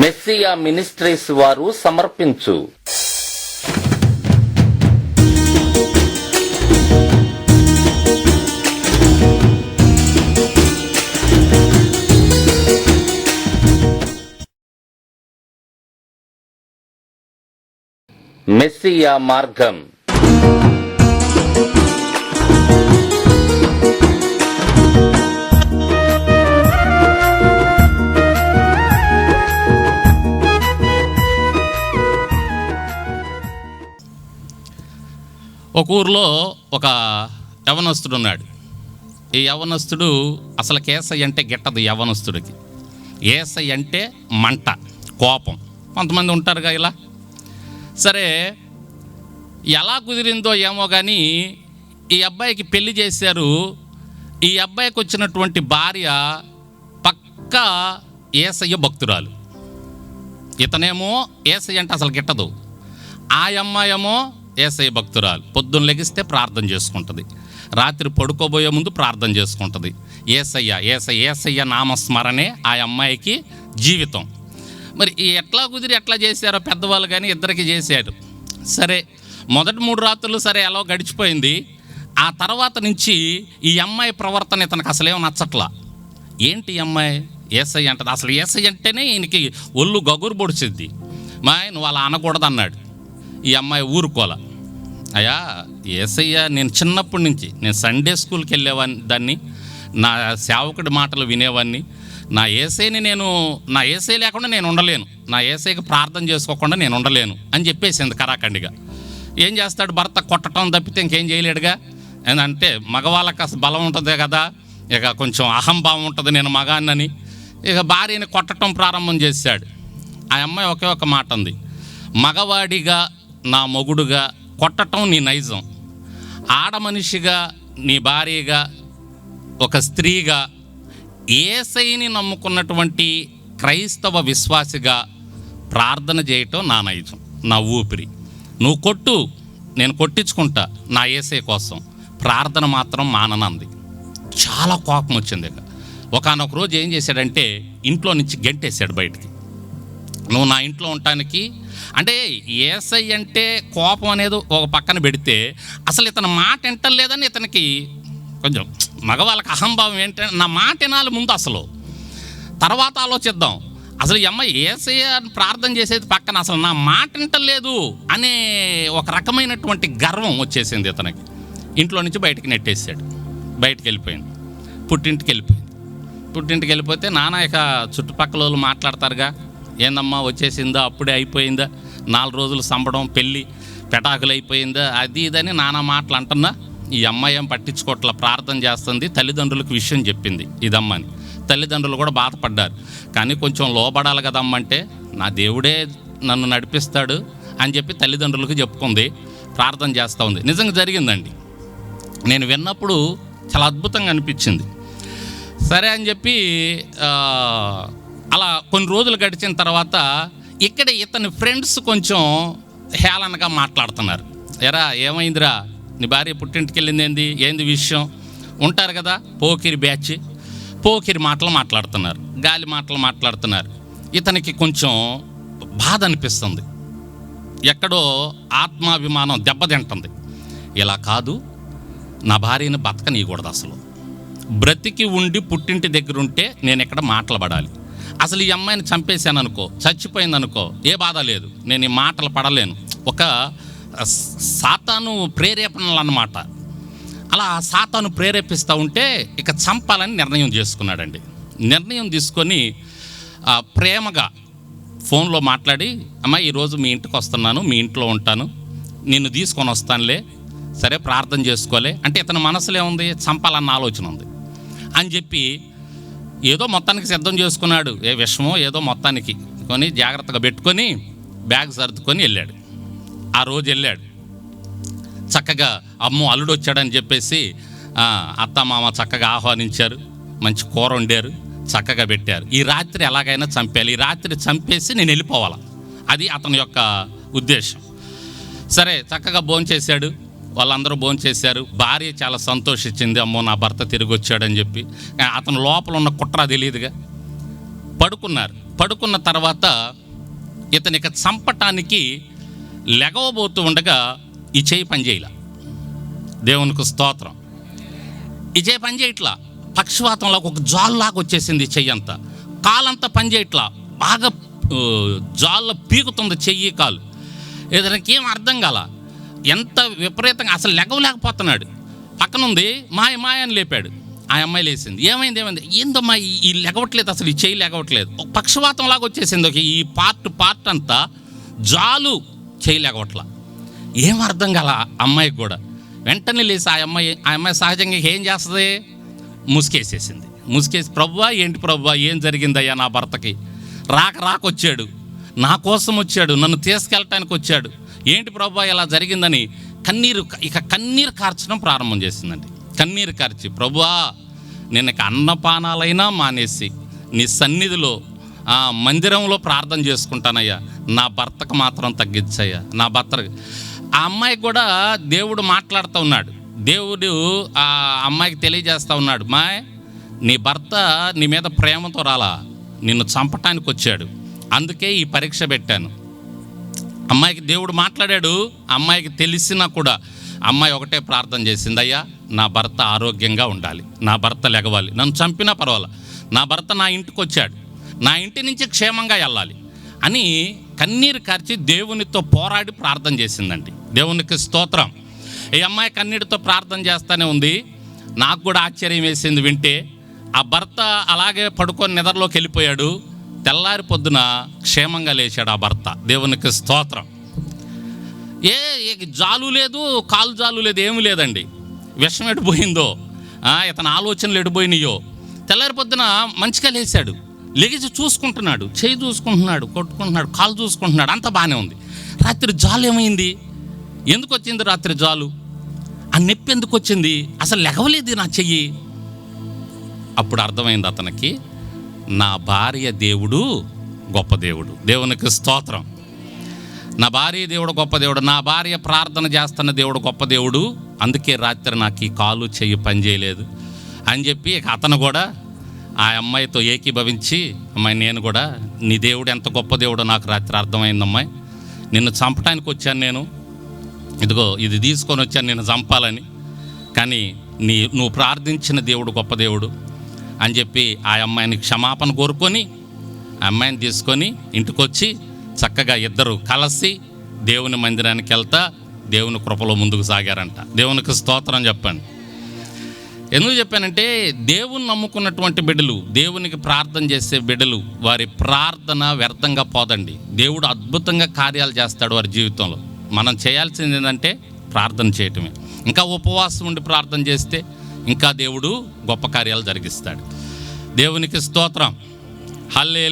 Messiah ministries వారు సమర్పించు. Messiah మార్గం. ఒక ఊర్లో ఒక యవనస్తుడు ఉన్నాడు. ఈ యవనస్తుడు అసలు కేసయ్య అంటే గిట్టదు యవనస్తుడికి. ఏసయ్య అంటే మంట కోపం. కొంతమంది ఉంటారుగా ఇలా. సరే ఎలా కుదిరిందో ఏమో కానీ ఈ అబ్బాయికి పెళ్ళి చేశారు. ఈ అబ్బాయికి వచ్చినటువంటి భార్య పక్క ఏసయ్య భక్తురాలు. ఇతనేమో ఏసయ్య అంటే అసలు గిట్టదు. ఆ అమ్మాయేమో ఏసయ్య భక్తురాలు పొద్దున్న లెగిస్తే ప్రార్థన చేసుకుంటుంది. రాత్రి పడుకోబోయే ముందు ప్రార్థన చేసుకుంటుంది. ఏసయ్య ఏసయ్య ఏసయ్య నామస్మరణే ఆ అమ్మాయికి జీవితం. మరి ఎట్లా కుదిరి ఎట్లా చేశారో పెద్దవాళ్ళు కానీ ఇద్దరికి చేశారు. సరే మొదటి మూడు రాత్రులు సరే ఎలా గడిచిపోయింది. ఆ తర్వాత నుంచి ఈ అమ్మాయి ప్రవర్తన ఇతనికి అసలేం నచ్చట్లా. ఏంటి ఈ అమ్మాయి? ఏసై అంటది. అసలు ఏసై అంటేనే ఈయనకి ఒళ్ళు గగురు పొడిచిద్ది. మా నువ్వు అలా అనకూడదు అన్నాడు ఈ అమ్మాయి ఊరుకోల. అయ్యా ఏసయ్య నేను చిన్నప్పటి నుంచి నేను సండే స్కూల్కి వెళ్ళేవాన్ని దాన్ని నా సేవకుడి మాటలు వినేవాడిని నా ఏసైని నేను నా ఏసై లేకుండా నేను ఉండలేను. నా ఏసైకి ప్రార్థన చేసుకోకుండా నేను ఉండలేను అని చెప్పేసింది కరాఖండిగా. ఏం చేస్తాడు భర్త? కొట్టడం తప్పితే ఇంకేం చేయలేడుగా? అంటే మగవాళ్ళకి అసలు బలం ఉంటుంది కదా ఇక కొంచెం అహంభావం ఉంటుంది నేను మగాన్నని. ఇక భార్యని కొట్టడం ప్రారంభం చేశాడు. ఆ అమ్మాయి ఒకే ఒక మాట ఉంది మగవాడిగా నా మొగుడుగా కొట్టటం నీ నైజం. ఆడ మనిషిగా నీ భార్యగా ఒక స్త్రీగా ఏసైని నమ్ముకున్నటువంటి క్రైస్తవ విశ్వాసిగా ప్రార్థన చేయటం నా నైజం నా ఊపిరి. నువ్వు కొట్టు నేను కొట్టించుకుంటా నా ఏసై కోసం. ప్రార్థన మాత్రం మాననంది. చాలా కోపం వచ్చింది ఇక. ఒకనొక రోజు ఏం చేశాడంటే ఇంట్లో నుంచి గెంటేశాడు బయటికి. నువ్వు నా ఇంట్లో ఉండటానికి. అంటే ఏసై అంటే కోపం అనేది ఒక పక్కన పెడితే అసలు ఇతని మాట వింటలేదని ఇతనికి కొంచెం మగవాళ్ళకి అహంభావం ఏంటంటే నా మాట వినాలి ముందు అసలు. తర్వాత ఆలోచిద్దాం. అసలు ఈ అమ్మాయి ఏసై అని ప్రార్థన చేసేది పక్కన అసలు నా మాట వింటలేదు అనే ఒక రకమైనటువంటి గర్వం వచ్చేసింది ఇతనికి. ఇంట్లో నుంచి బయటికి నెట్టేసాడు బయటికి వెళ్ళిపోయింది. పుట్టింటికి వెళ్ళిపోయింది. పుట్టింటికి వెళ్ళిపోతే నాన్న ఇక చుట్టుపక్కల వాళ్ళు మాట్లాడతారుగా. ఏందమ్మా వచ్చేసిందా? అప్పుడే అయిపోయిందా? నాలుగు రోజులు సంపడం పెళ్ళి పెటాకులు అయిపోయిందా అది ఇదని నానా మాటలు అంటున్నా. ఈ అమ్మాయి ఏం పట్టించుకోవట్లా ప్రార్థన చేస్తుంది. తల్లిదండ్రులకు విషయం చెప్పింది ఇదమ్మని తల్లిదండ్రులు కూడా బాధపడ్డారు. కానీ కొంచెం లోబడాలి కదమ్మంటే నా దేవుడే నన్ను నడిపిస్తాడు అని చెప్పి తల్లిదండ్రులకు చెప్పుకుంది. ప్రార్థన చేస్తూ ఉంది. నిజంగా జరిగిందండి. నేను విన్నప్పుడు చాలా అద్భుతంగా అనిపించింది. సరే అని చెప్పి అలా కొన్ని రోజులు గడిచిన తర్వాత ఇక్కడ ఇతని ఫ్రెండ్స్ కొంచెం హేళనగా మాట్లాడుతున్నారు. ఎరా ఏమైందిరా? నీ భార్య పుట్టింటికి వెళ్ళింది ఏంది? ఏంది విషయం? ఉంటారు కదా పోకిరి బ్యాచ్. పోకిరి మాటలు మాట్లాడుతున్నారు. గాలి మాటలు మాట్లాడుతున్నారు. ఇతనికి కొంచెం బాధ అనిపిస్తుంది. ఎక్కడో ఆత్మాభిమానం దెబ్బతింటుంది. ఇలా కాదు నా భార్యని బతకనీయకూడదు అసలు. బ్రతికి ఉండి పుట్టింటి దగ్గర ఉంటే నేను ఇక్కడ మాట్లాడాలి అసలు ఈ అమ్మాయిని చంపేశాను అనుకో చచ్చిపోయింది అనుకో ఏ బాధ లేదు. నేను ఈ మాటలు పడలేను. ఒక సాతాను ప్రేరేపణలు అన్నమాట అలా సాతాను ప్రేరేపిస్తూ ఉంటే ఇక చంపాలని నిర్ణయం చేసుకున్నాడండి. నిర్ణయం తీసుకొని ప్రేమగా ఫోన్లో మాట్లాడి అమ్మ ఈరోజు మీ ఇంటికి వస్తున్నాను మీ ఇంట్లో ఉంటాను నిన్ను తీసుకొని వస్తానులే సరే ప్రార్థన చేసుకోలే. అంటే ఇతని మనసులో ఏముంది? చంపాలన్న ఆలోచన ఉంది. అని చెప్పి ఏదో మొత్తానికి సిద్ధం చేసుకున్నాడు. ఏ విషమో ఏదో మొత్తానికి. కొని జాగ్రత్తగా పెట్టుకొని బ్యాగ్ సర్దుకొని వెళ్ళాడు. ఆ రోజు వెళ్ళాడు. చక్కగా అమ్మో అల్లుడు వచ్చాడని చెప్పేసి అత్త మామ చక్కగా ఆహ్వానించారు. మంచి కూర వండారు. చక్కగా పెట్టారు. ఈ రాత్రి ఎలాగైనా చంపేయాలి. ఈ రాత్రి చంపేసి నేను వెళ్ళిపోవాలి. అది అతని యొక్క ఉద్దేశం. సరే చక్కగా భోంచేశాడు. వాళ్ళందరూ భోంచేశారు భార్య చాలా సంతోషించింది. అమ్మో నా భర్త తిరిగి వచ్చాడని చెప్పి అతను లోపల ఉన్న కుట్ర తెలియదుగా. పడుకున్నారు. పడుకున్న తర్వాత ఇతనికి చంపటానికి లెగవబోతూ ఉండగా ఈ చేయి పనిచేయాల. దేవునికి స్తోత్రం. ఈ చేయి పనిచేయట్లా. పక్షవాతంలో ఒక జాల్లాగా వచ్చేసింది చెయ్యి అంతా. కాలంతా పనిచేయట్లా. బాగా జాల్లో పీకుతుంది చెయ్యి కాలు. ఇతనికి ఏం అర్థం కాల? ఎంత విపరీతంగా అసలు లెగవలేకపోతున్నాడు. పక్కనుంది మాయ మాయ అని లేపాడు. ఆ అమ్మాయి లేచింది. ఏమైంది ఏమైంది? ఏందమ్మా ఈ- లెగవట్లేదు అసలు ఈ చెయ్యి లెగవట్లేదు. ఒక పక్షవాతం లాగా వచ్చేసింది ఒక ఈ పార్ట్ పార్ట్ అంతా జాలు చేయి లెగవట్లా. ఏం అర్థం కల ఆ అమ్మాయికి కూడా. వెంటనే లేచి ఆ అమ్మాయి ఆ అమ్మాయి సహజంగా ఏం చేస్తుంది? ముసుకేసేసింది. ముసుకేసి ప్రభువా ఏంటి ప్రభువా ఏం జరిగిందయ్యా నా భర్తకి? రాక రాక వచ్చాడు నా కోసం వచ్చాడు. నన్ను తీసుకెళ్ళటానికి వచ్చాడు. ఏంటి ప్రభా ఇలా జరిగిందని? కన్నీరు ఇక కన్నీరు కార్చడం ప్రారంభం చేసిందండి. కన్నీరు కార్చి ప్రభువా నేను ఇక అన్నపానాలైనా మానేసి నీ సన్నిధిలో ఆ మందిరంలో ప్రార్థన చేసుకుంటానయ్యా. నా భర్తకు మాత్రం తగ్గించయ్యా. నా భర్త ఆ అమ్మాయికి కూడా దేవుడు మాట్లాడుతూ ఉన్నాడు. దేవుడు ఆ అమ్మాయికి తెలియజేస్తూ ఉన్నాడు మా నీ భర్త నీ మీద ప్రేమతో రాలా. నిన్ను చంపటానికి వచ్చాడు అందుకే ఈ పరీక్ష పెట్టాను. అమ్మాయికి దేవుడు మాట్లాడాడు అమ్మాయికి తెలిసినా కూడా అమ్మాయి ఒకటే ప్రార్థన చేసింది అయ్యా నా భర్త ఆరోగ్యంగా ఉండాలి నా భర్త లెగవాలి నన్ను చంపినా పర్వాలా నా భర్త నా ఇంటికి వచ్చాడు నా ఇంటి నుంచి క్షేమంగా వెళ్ళాలి అని కన్నీరు కార్చి దేవునితో పోరాడి ప్రార్థన చేసిందండి. దేవునికి స్తోత్రం. ఈ అమ్మాయి కన్నీటితో ప్రార్థన చేస్తూనే ఉంది నాకు కూడా ఆశ్చర్యం వేసింది వింటే ఆ భర్త అలాగే పడుకొని నిద్రలోకి వెళ్ళిపోయాడు తెల్లారి పొద్దున క్షేమంగా లేచాడు ఆ భర్త. దేవునికి స్తోత్రం. ఏ జాలు లేదు కాలు జాలు లేదు ఏమీ లేదండి. విషం ఎడిపోయిందో ఇతని ఆలోచనలు ఎడిపోయినాయో తెల్లారి పొద్దున మంచిగా లేచాడు. లెగిచి చూసుకుంటున్నాడు చేయి చూసుకుంటున్నాడు కొట్టుకుంటున్నాడు కాలు చూసుకుంటున్నాడు అంత బాగానే ఉంది. రాత్రి జాలు ఏమైంది? ఎందుకు వచ్చింది రాత్రి జాలు? ఆ నొప్పి ఎందుకు వచ్చింది? అసలు లెగవలేదు నా చెయ్యి. అప్పుడు అర్థమైంది అతనికి నా భార్య దేవుడు గొప్ప దేవుడు. దేవునికి స్తోత్రం. నా భార్య దేవుడు గొప్ప దేవుడు. నా భార్య ప్రార్థన చేస్తున్న దేవుడు గొప్ప దేవుడు. అందుకే రాత్రి నాకు ఈ కాలు చెయ్యి పని చేయలేదు. అని చెప్పి అతను కూడా ఆ అమ్మాయితో ఏకీభవించి అమ్మాయి నేను కూడా నీ దేవుడు ఎంత గొప్ప దేవుడో నాకు రాత్రి అర్థమైంది అమ్మాయి. నిన్ను చంపడానికి వచ్చాను నేను. ఇదిగో ఇది తీసుకొని వచ్చాను నేను చంపాలని. కానీ నీ నువ్వు ప్రార్థించిన దేవుడు గొప్ప దేవుడు. అని చెప్పి ఆ అమ్మాయిని క్షమాపణ కోరుకొని ఆ అమ్మాయిని తీసుకొని ఇంటికొచ్చి చక్కగా ఇద్దరు కలిసి దేవుని మందిరానికి వెళ్తా దేవుని కృపలో ముందుకు సాగారంట. దేవునికి స్తోత్రం చెప్పండి. ఎందుకు చెప్పానంటే దేవుని నమ్ముకున్నటువంటి బిడ్డలు దేవునికి ప్రార్థన చేసే బిడ్డలు వారి ప్రార్థన వ్యర్థంగా పోదండి. దేవుడు అద్భుతంగా కార్యాలు చేస్తాడు వారి జీవితంలో. మనం చేయాల్సింది ఏంటంటే ప్రార్థన చేయటమే. ఇంకా ఉపవాసం ఉండి ప్రార్థన చేస్తే ఇంకా దేవుడు గొప్ప కార్యాలు జరిగిస్తాడు. దేవునికి స్తోత్రం. హల్లే